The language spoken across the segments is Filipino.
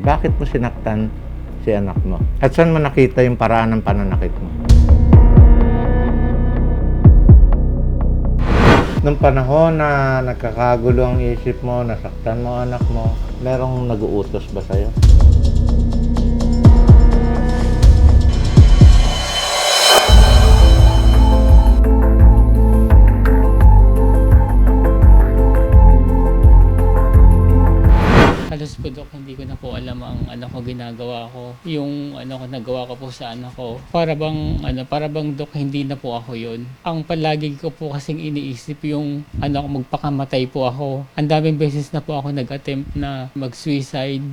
Bakit mo sinaktan si anak mo? At saan mo nakita yung paraan ng pananakit mo? Nung panahon na nagkakagulo ang isip mo, nasaktan mo anak mo, merong nag-uutos ba sa'yo? Hindi ko na po alam ang ano ko ginagawa ko. Yung ano ko nagawa ko po sa anak ko. Para bang ano, para bang dok hindi na po ako 'yon. Ang palagi ko po kasing iniisip yung ano ko magpakamatay po ako. Ang daming beses na po ako nag-attempt na mag-suicide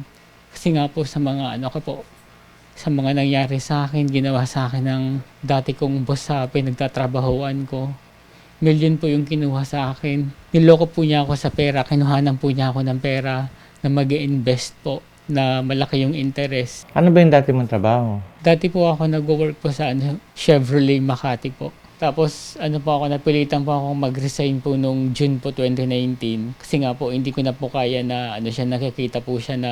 kasi nga po sa mga ano ko po sa mga nangyari sa akin, ginawa sa akin ng dati kong boss sa pinagtatrabahoan ko. Million po yung kinuha sa akin. Niloko po niya ako sa pera, kinuhanan po niya ako ng pera na mag invest po na malaki yung interest. Ano ba yung dati mong trabaho? Dati po ako nag-work po sa ano, Chevrolet Makati po. Tapos ano po ako, napilitan po ako mag-resign po nung June po 2019. Kasi nga po, hindi ko na po kaya na ano siya, nakikita po siya na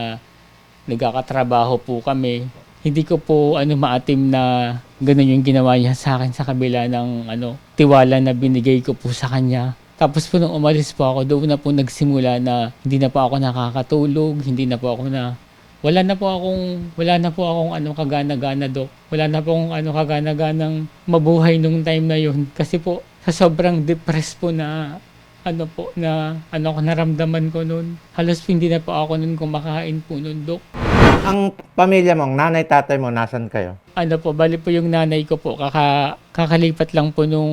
nagkakatrabaho po kami. Hindi ko po ano maatim na ganun yung ginawa niya sa akin sa kabila ng ano tiwala na binigay ko po sa kanya. Tapos po nung umalis po ako, doon na po nagsimula na hindi na po ako nakakatulog, hindi na po ako na wala na po akong wala na po akong ano kagana-gana dok. Wala na po akong ano kagana-ganang mabuhay nung time na yun kasi po sa sobrang depressed po na ano po na ano ko naramdaman ko noon. Halos hindi na po ako noon kumakain po noon dok. Ang pamilya mo, ang nanay, tatay mo, nasan kayo? ano po, bali po yung nanay ko po, kaka, kakalipat lang po nung,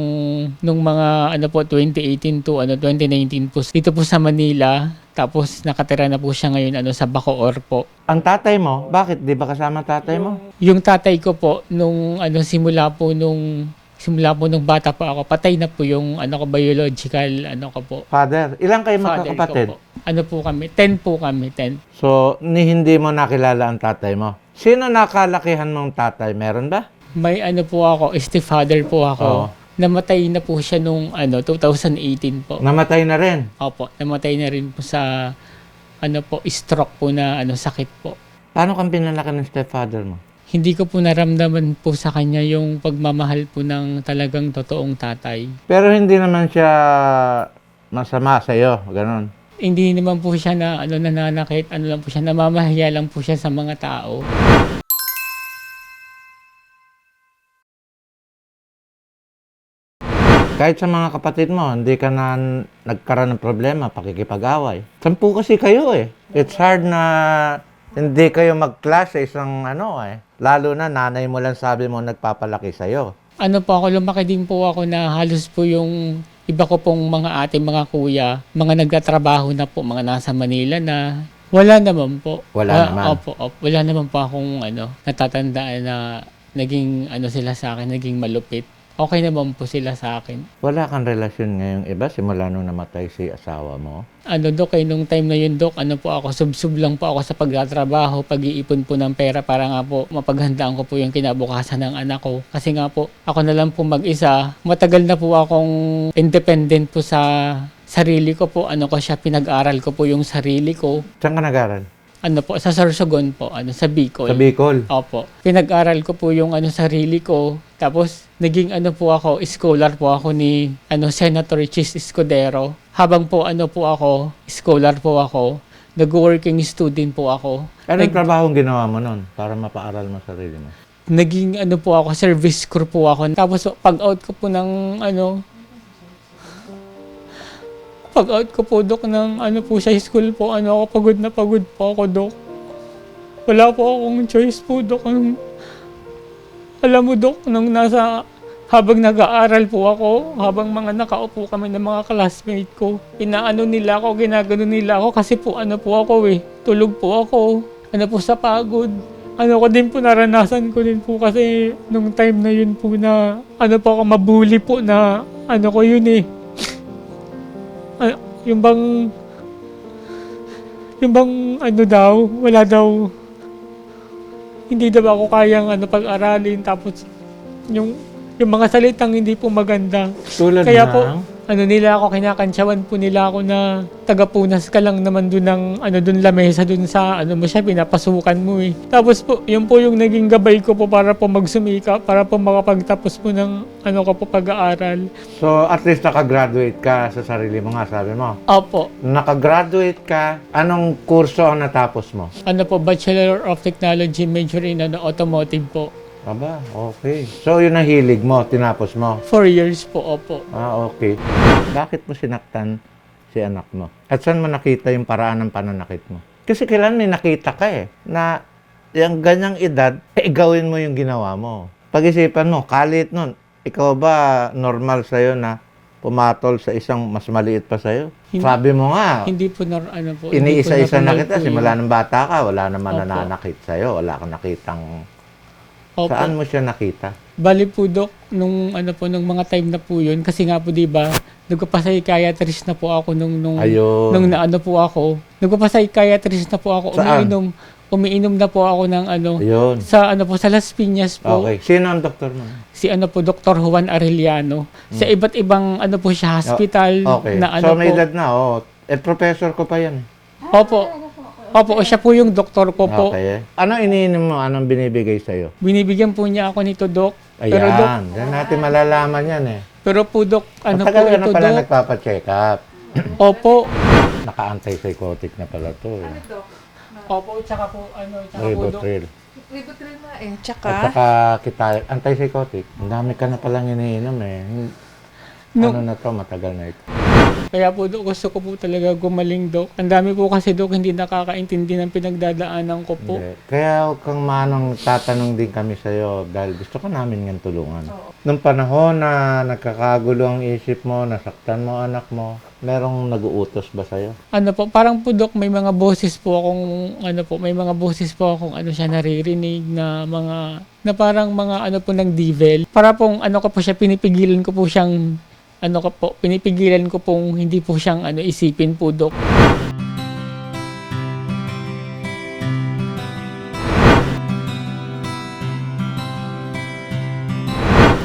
nung mga, ano po, 2018 to, ano, 2019 po, dito po sa Manila, tapos nakatira na po siya ngayon, ano, sa Bacoor po. Ang tatay mo, bakit? Di ba kasama tatay mo? Yung tatay ko po, nung, ano, simula po nung, simula po nung bata po ako, patay na po yung, ano ko, biological, ano ko po, Father, ilang kayo father magkakapatid? ko po. Ano po kami, 10 po kami, 10. So, ni hindi mo nakilala ang tatay mo. Sino nakalakihan mong tatay? Meron ba? May ano po ako, stepfather po ako. Oo. Namatay na po siya nung, ano, 2018 po. Namatay na rin. Opo, namatay na rin po sa ano po, stroke po na ano sakit po. Paano kang pinalaki ng stepfather mo? Hindi ko po naramdaman po sa kanya yung pagmamahal po ng talagang totoong tatay. Pero hindi naman siya masama sa'yo, ganun. Hindi naman po siya na ano nananakit, ano lang po siya, namamahiya lang po siya sa mga tao. Kahit sa mga kapatid mo, hindi ka na nagkaroon ng problema, pakikipag-away. Sampu kasi kayo eh. It's hard na hindi kayo mag-clash sa isang ano eh. Lalo na nanay mo lang sabi mo nagpapalaki sa'yo. Ano po ako, lumaki din po ako na halos po yung iba ko pong mga ate, mga kuya, mga nagtatrabaho na po, mga nasa Manila na wala naman po. Wala naman. Opo, opo. Wala naman po akong ano, natatandaan na naging ano sila sa akin, naging malupit. Okay naman po sila sa akin. Wala kang relasyon ngayong iba simula nung namatay si asawa mo. Ano dok, eh, nung time na yun dok, ano po ako, subsub lang po ako sa pagtatrabaho, pag-iipon po ng pera para nga po mapaghandaan ko po yung kinabukasan ng anak ko. Kasi nga po, ako na lang po mag-isa. Matagal na po akong independent po sa sarili ko po. Ano ko siya, pinag-aral ko po yung sarili ko. Saan ka nag-aral? Ano po, sa Sorsogon po, ano, sa Bicol. Sa Bicol. Opo. Pinag-aral ko po yung ano sarili ko. Tapos naging ano po ako, scholar po ako ni ano Senator Chis Escudero. Habang po ano po ako, scholar po ako, nag-working student po ako. Anong trabaho ang ginawa mo nun para mapaaral mo sarili mo? Naging ano po ako, service crew po ako. Tapos pag out ko po ng ano pag out ko po dok ng ano po sa school po, ano ako pagod na pagod po ako dok. Wala po akong choice po dok. Anong- alam mo dok, nung nasa habang nag-aaral po ako, habang mga nakaupo kami ng mga classmate ko, inaano nila ako, ginagano nila ako kasi po ano po ako eh, tulog po ako, ano po sa pagod. Ano ko din po, naranasan ko din po kasi nung time na yun po na ano po ako, mabuli po na ano ko yun eh. Ah, yung bang yung bang ano daw, wala daw hindi daw ako kayang ano pag-aralin tapos yung yung mga salitang hindi po maganda. Tulad Kaya ng... po, ano nila ako, kinakantsawan po nila ako na taga-punas ka lang naman dun ng, ano, dun lamesa, dun sa, ano mo siya, pinapasukan mo eh. Tapos po, yun po yung naging gabay ko po para po magsumika, para po makapagtapos po ng, ano ko po, pag-aaral. So, at least nakagraduate ka sa sarili mo nga, sabi mo. Opo, Nakagraduate ka, anong kurso ang natapos mo? ano po, Bachelor of Technology, major in ano, automotive po. Aba, okay. So, yun ang hilig mo, tinapos mo. Four years po, opo. Ah, okay. Bakit mo sinaktan si anak mo? At saan mo nakita yung paraan ng pananakit mo? Kasi kailan may nakita ka eh, na yung ganyang edad, eh, gawin mo yung ginawa mo. Pag-isipan mo, kalit nun, ikaw ba normal sa'yo na pumatol sa isang mas maliit pa sa'yo? Hindi. Sabi mo nga, Hindi po na, ano po. hindi po iniisa-isa na natuloy kita, po yun. simula ng bata ka, wala naman Opo. nananakit sa'yo, wala kang nakitang... Opo. Saan mo siya nakita? Bali po, Dok, nung, ano po, nung mga time na po yun, kasi nga po, di ba, nagpapasaykayatrist na po ako nung, nung, Ayun. nung naano po ako. Nagpapasaykayatrist na po ako. Saan? Umiinom, umiinom na po ako ng ano, Ayun. sa ano po, sa Las Piñas po. Okay. Sino ang doktor mo? Si ano po, Dr. Juan Arellano. Sa iba't ibang ano po siya, hospital Hmm. Okay. na ano so, may po. edad na, oh. Eh, professor ko pa yan. eh. Opo. Opo, siya po yung doktor ko po. Okay. Ano iniinom mo? Anong binibigay sa'yo? Binibigyan po niya ako nito, Dok. Pero, Dok, Ayan. Diyan natin malalaman yan eh. pero po, Dok, ano po Matagal ka na ito, pala Dok? nagpapacheck up. Opo. Naka-antipsychotic na pala to. Eh. Opo, tsaka po, ano, tsaka po, Dok. Ribotril. Ribotril nga eh. At Tsaka, saka kita, antipsychotic. Ang dami ka na palang iniinom eh. No. Ano na to? Matagal na ito. Kaya po, Dok, gusto ko po talaga gumaling, Dok. Ang dami po kasi, Dok, hindi nakakaintindi ng pinagdadaanan ko po. Hindi. Kaya huwag kang manong tatanong din kami sa'yo dahil gusto ka namin nga tulungan. Nung panahon na nagkakagulo ang isip mo, nasaktan mo anak mo, merong nag-uutos ba sa'yo? Ano po, parang po, Dok, may mga boses po akong, ano po, may mga boses po akong, ano siya, naririnig na mga, na parang mga, ano po, ng devil. Para pong, ano ko po siya, pinipigilan ko po siyang, ano ko po, pinipigilan ko pong hindi po siyang, ano, isipin po, Dok.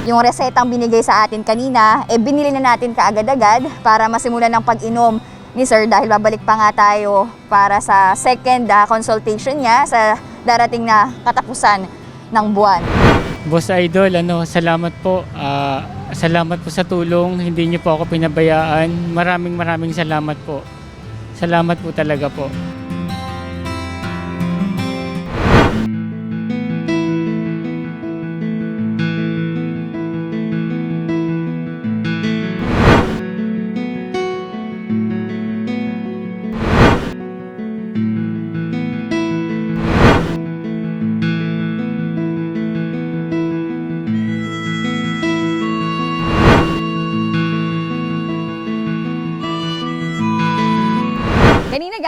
Yung resetang binigay sa atin kanina, eh binili na natin kaagad-agad para masimulan ng pag-inom ni Sir dahil babalik pa nga tayo para sa second ah, consultation niya sa darating na katapusan ng buwan. Boss Idol, ano, salamat po. Ah, salamat po sa tulong. Hindi niyo po ako pinabayaan. Maraming maraming salamat po. Salamat po talaga po.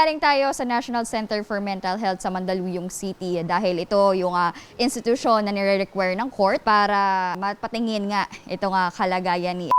Galing tayo sa National Center for Mental Health sa Mandaluyong City. Dahil ito yung ah, institusyon na nire-require ng court para mapatingin nga ito nga kalagayan ni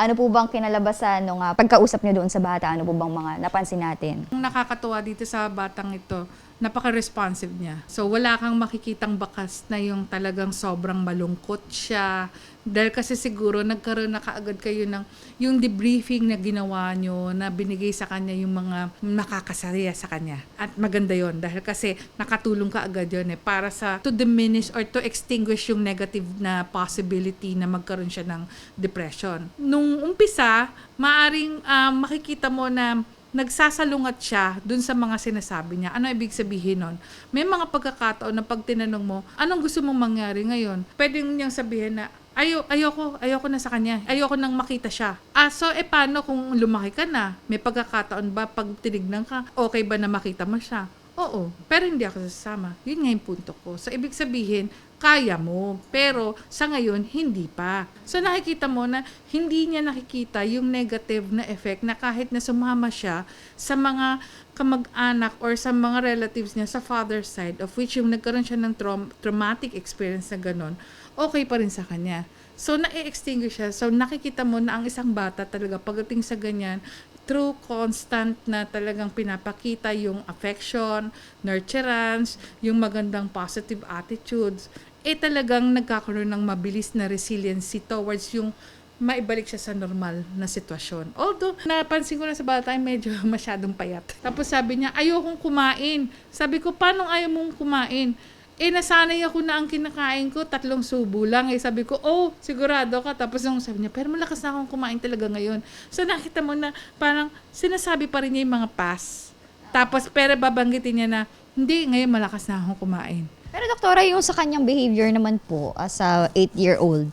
Ano po bang kinalabasan nung ah, pagkausap niyo doon sa bata? Ano po bang mga napansin natin? ang nakakatuwa dito sa batang ito, napaka-responsive niya. So, wala kang makikitang bakas na yung talagang sobrang malungkot siya. Dahil kasi siguro nagkaroon na kaagad kayo ng yung debriefing na ginawa nyo, na binigay sa kanya yung mga nakakasariya sa kanya. At maganda yon dahil kasi nakatulong ka agad yun eh, para sa to diminish or to extinguish yung negative na possibility na magkaroon siya ng depression. Nung umpisa, maaring ah, makikita mo na nagsasalungat siya dun sa mga sinasabi niya. Ano ibig sabihin nun? May mga pagkakataon na pag tinanong mo, anong gusto mong mangyari ngayon? Pwede niyang sabihin na, Ayo, ayoko, ayoko na sa kanya. Ayoko nang makita siya. Ah, so e paano kung lumaki ka na? May pagkakataon ba pag tinignan ka, okay ba na makita mo siya? Oo, pero hindi ako sasama. Yun nga yung punto ko. So, ibig sabihin, kaya mo. Pero, sa ngayon, hindi pa. So, nakikita mo na hindi niya nakikita yung negative na effect na kahit na sumama siya sa mga kamag-anak or sa mga relatives niya sa father's side of which yung nagkaroon siya ng traum- traumatic experience na ganun, okay pa rin sa kanya. So, na-extinguish siya. So, nakikita mo na ang isang bata talaga pagdating sa ganyan, through constant na talagang pinapakita yung affection, nurturance, yung magandang positive attitudes, eh talagang nagkakaroon ng mabilis na resiliency towards yung maibalik siya sa normal na sitwasyon. Although, napansin ko na sa bata medyo masyadong payat. Tapos sabi niya, ayokong kumain. Sabi ko, paano ayaw mong kumain? Eh, nasanay ako na ang kinakain ko, tatlong subo lang. Eh, sabi ko, oh, sigurado ka. Tapos yung sabi niya, pero malakas na akong kumain talaga ngayon. So, nakita mo na parang sinasabi pa rin niya yung mga pass. Tapos, pero babanggitin niya na, hindi, ngayon malakas na akong kumain. Pero doktora, yung sa kanyang behavior naman po as a 8-year-old,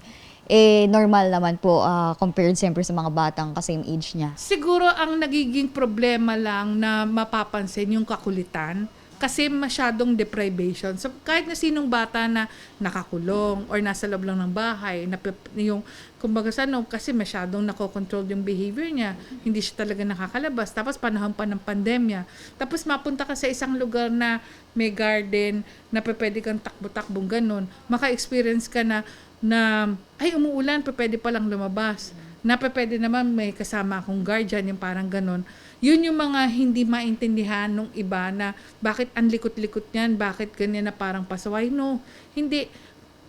eh normal naman po ah, compared siyempre sa mga batang ka-same age niya. Siguro ang nagiging problema lang na mapapansin yung kakulitan kasi masyadong deprivation. So kahit na sinong bata na nakakulong or nasa loob lang ng bahay, na yung kumbaga sa ano, kasi masyadong nakokontrol yung behavior niya. Hindi siya talaga nakakalabas. Tapos panahon pa ng pandemya. Tapos mapunta ka sa isang lugar na may garden, na pwede kang takbo-takbong ganun. Maka-experience ka na na ay umuulan, pwede palang lumabas na pwede naman may kasama akong guardian, yung parang ganon. Yun yung mga hindi maintindihan nung iba na bakit ang likot-likot niyan, bakit ganyan na parang pasaway. No, hindi.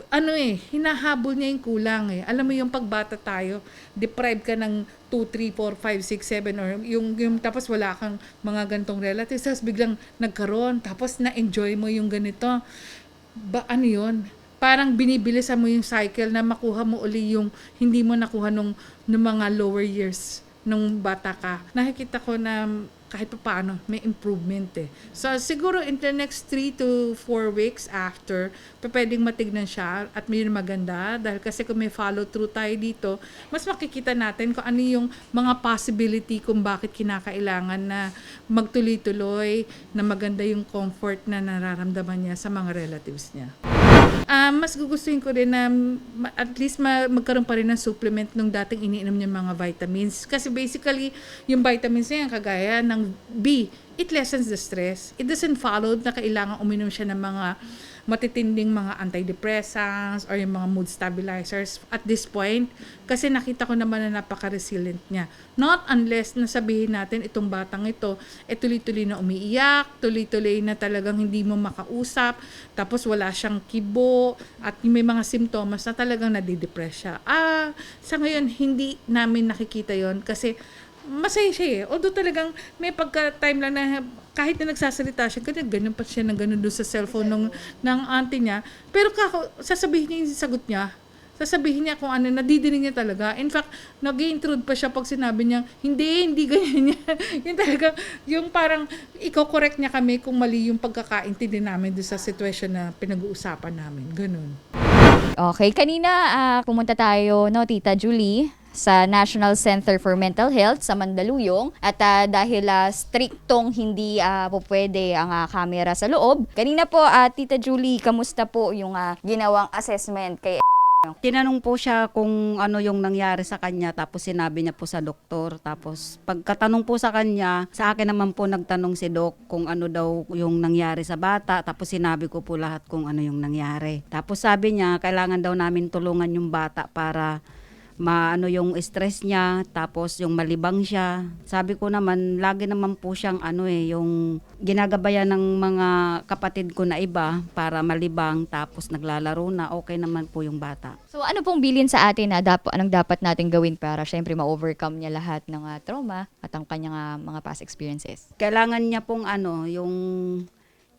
Ano eh, hinahabol niya yung kulang eh. Alam mo yung pagbata tayo, deprived ka ng 2, 3, 4, 5, 6, 7 or yung, yung tapos wala kang mga gantong relatives, tapos biglang nagkaroon, tapos na-enjoy mo yung ganito. Ba, ano yun? Parang binibilisan mo yung cycle na makuha mo uli yung hindi mo nakuha nung, nung mga lower years nung bata ka. Nakikita ko na kahit pa paano, may improvement eh. So, siguro in the next 3 to 4 weeks after, pwedeng matignan siya at may maganda dahil kasi kung may follow through tayo dito, mas makikita natin kung ano yung mga possibility kung bakit kinakailangan na magtuloy-tuloy, na maganda yung comfort na nararamdaman niya sa mga relatives niya. Ah, mas gugustuhin ko rin na at least ma- magkaroon pa rin ng supplement nung dating iniinom niya mga vitamins. Kasi basically, yung vitamins niya, kagaya ng B, it lessens the stress. It doesn't follow na kailangan uminom siya ng mga matitinding mga antidepressants or yung mga mood stabilizers at this point kasi nakita ko naman na napaka-resilient niya. Not unless nasabihin natin itong batang ito, eh tuloy-tuloy na umiiyak, tuloy-tuloy na talagang hindi mo makausap, tapos wala siyang kibo at may mga simptomas na talagang nadidepress siya. Ah, sa ngayon hindi namin nakikita yon kasi masaya siya eh. Although talagang may pagka-time lang na kahit na nagsasalita siya, ganyan, ganyan pa siya na ganun doon sa cellphone ng, ng auntie niya. Pero kako, sasabihin niya yung sagot niya. Sasabihin niya kung ano, nadidinig niya talaga. In fact, nag intrude pa siya pag sinabi niya, hindi, hindi ganyan niya. yung talaga, yung parang, iko-correct niya kami kung mali yung pagkakaintindi namin doon sa situation na pinag-uusapan namin. Ganun. Okay, kanina ah, pumunta tayo, no, Tita Julie, sa National Center for Mental Health sa Mandaluyong at ah, dahil ah, striktong hindi ah, po pwede ang ah, camera sa loob. Kanina po, ah, Tita Julie, kamusta po yung ah, ginawang assessment kay Tinanong po siya kung ano yung nangyari sa kanya tapos sinabi niya po sa doktor. Tapos pagkatanong po sa kanya, sa akin naman po nagtanong si doc kung ano daw yung nangyari sa bata. Tapos sinabi ko po lahat kung ano yung nangyari. Tapos sabi niya, kailangan daw namin tulungan yung bata para maano yung stress niya, tapos yung malibang siya. Sabi ko naman, lagi naman po siyang ano eh, yung ginagabayan ng mga kapatid ko na iba para malibang, tapos naglalaro na, okay naman po yung bata. So ano pong bilin sa atin na dapat anong dapat natin gawin para syempre ma-overcome niya lahat ng ah, trauma at ang kanyang ah, mga past experiences? Kailangan niya pong ano, yung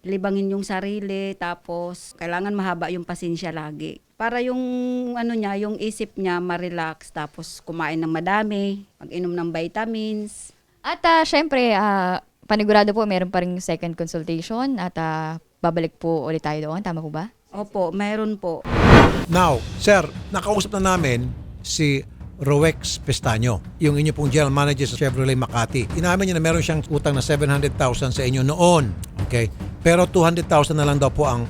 libangin yung sarili, tapos kailangan mahaba yung pasensya lagi. Para yung ano niya, yung isip niya ma-relax, tapos kumain ng madami, mag-inom ng vitamins, At ah, syempre, ah, panigurado po meron pa rin second consultation at ah, babalik po ulit tayo doon. Tama po ba? Opo, mayroon po. Now, sir, nakausap na namin si Rowex Pestaño, yung inyo pong general manager sa Chevrolet Makati. Inamin niya na meron siyang utang na 700,000 sa inyo noon. Okay? Pero 200,000 na lang daw po ang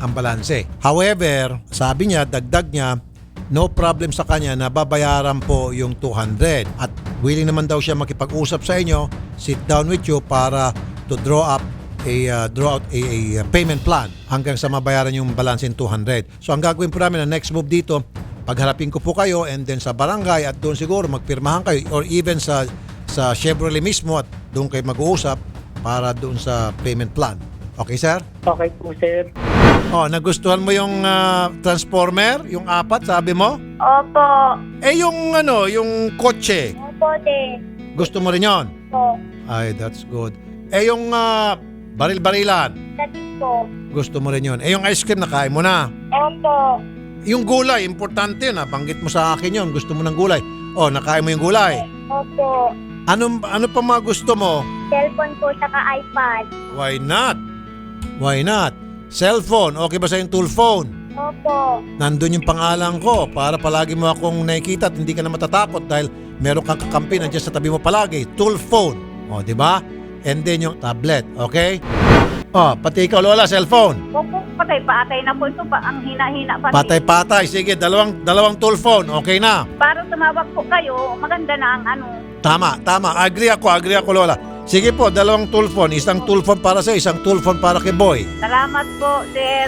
ang balanse. However, sabi niya, dagdag niya, no problem sa kanya na babayaran po yung 200. At willing naman daw siya makipag-usap sa inyo, sit down with you para to draw up a uh, draw out a, a payment plan hanggang sa mabayaran yung balance in 200. So ang gagawin po namin na next move dito, pagharapin ko po kayo and then sa barangay at doon siguro magpirmahan kayo or even sa sa Chevrolet mismo at doon kayo mag-uusap para doon sa payment plan. Okay, sir? Okay po, sir. Oh, nagustuhan mo yung ah, transformer, yung apat, sabi mo? Opo. Eh, yung ano, yung kotse, Opo din. gusto mo rin yon? Po. Ay, that's good. Eh, yung ah, baril-barilan, Dati po. gusto mo rin yon. Eh, yung ice cream, nakain mo na. Opo. Yung gulay, importante yun. Nabanggit mo sa akin yon. Gusto mo ng gulay. Oh, nakain mo yung gulay. Opo. Ano, ano pa mga gusto mo? Cellphone po saka iPad. Why not? Why not? Cellphone, okay ba sa yung tool phone? Opo. Nandun yung pangalan ko para palagi mo akong nakikita at hindi ka na matatakot dahil meron kang kakampi nandiyan sa tabi mo palagi. Tool phone. O, di ba? And then yung tablet, okay? Oh, pati ikaw, Lola, cellphone. Opo, patay-patay na po ito pa. Ang hina-hina pa. Patay-patay. Sige, dalawang, dalawang tool phone. Okay na. Para tumawag po kayo, maganda na ang ano. Tama, tama. Agree ako, agree ako, Lola. Sige po, dalawang tool phone. Isang tool phone para sa isang tool phone para kay Boy. Salamat po, sir.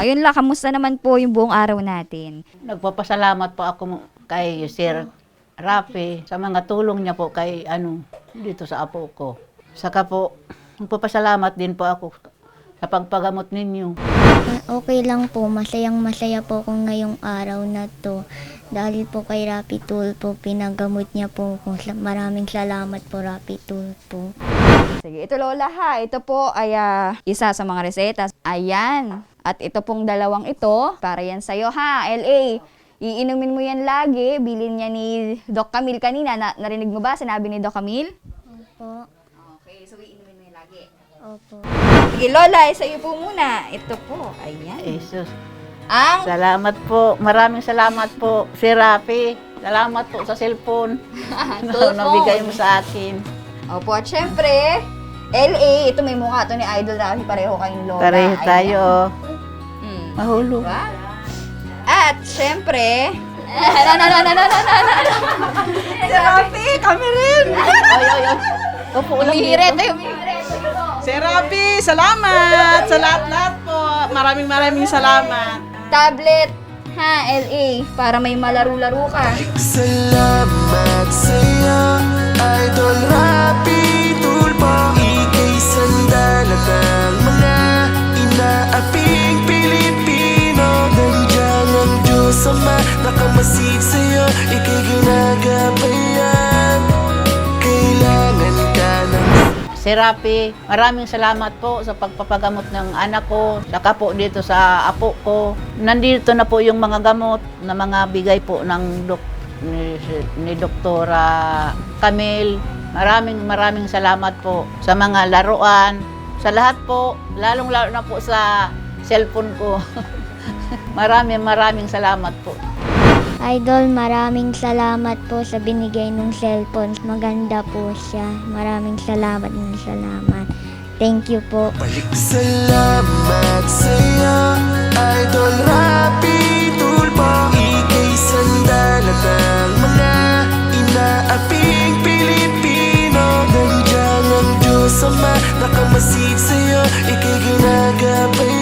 Ngayon la, kamusta naman po yung buong araw natin? Nagpapasalamat po ako kay Sir Rafi sa mga tulong niya po kay ano dito sa apo ko. Saka po, nagpapasalamat din po ako sa pagpagamot ninyo. Okay lang po, masayang masaya po ako ngayong araw na to. Dahil po kay Rapi Tool po, pinagamot niya po ako. Maraming salamat po Rapi Tool po. Sige, ito Lola ha. Ito po ay ah, isa sa mga reseta. Ayan. At ito pong dalawang ito, para yan sa'yo ha, LA. Iinumin mo yan lagi. Bilin niya ni Doc Camille kanina. Na, narinig mo ba? Sinabi ni Doc Camille? Opo. Okay, so iinumin mo yan lagi. Opo. Sige, Lola, sa iyo po muna. Ito po, ayan. Jesus. Ang Salamat po. Maraming salamat po, Sir Rafi. Salamat po sa cellphone Tool na nabigay phone. mo sa akin. Opo, at syempre, LA, ito may mukha to ni Idol Rafi, pareho kayong Lola. Pareho Ayan. tayo. Mm. Mahulog. Diba? At syempre, no, no, no, no, no, no, no, no. Si Rafi, kami rin. Oy, oy, oy. Upo lang Umihirit, dito. ay umihirit. Sir Rafi, salamat sa lahat-lahat po. Maraming maraming salamat. Tablet, ha, LA, para may malaro-laro ka. Salamat sa'yo, Idol Rapi Tulpo Ika'y sandalat ng mga inaaping Pilipino Nandiyan ang Diyos Ama Nakamasid sa'yo, ika'y ginagabayan Sir Rafi, maraming salamat po sa pagpapagamot ng anak ko, saka po dito sa apo ko. Nandito na po yung mga gamot na mga bigay po ng dok, ni, ni Doktora Camille. Maraming maraming salamat po sa mga laruan, sa lahat po, lalong-lalo na po sa cellphone ko. maraming maraming salamat po. Idol, maraming salamat po sa binigay ng cellphone. Maganda po siya. Maraming salamat ng salamat. Thank you po. Balik. Salamat sa'yo, Idol Rapi Tulpo. Ikay sandalat ang mga inaaping Pilipino. Nandiyan ang Diyos Ama, nakamasid sa'yo, ikay ginagabay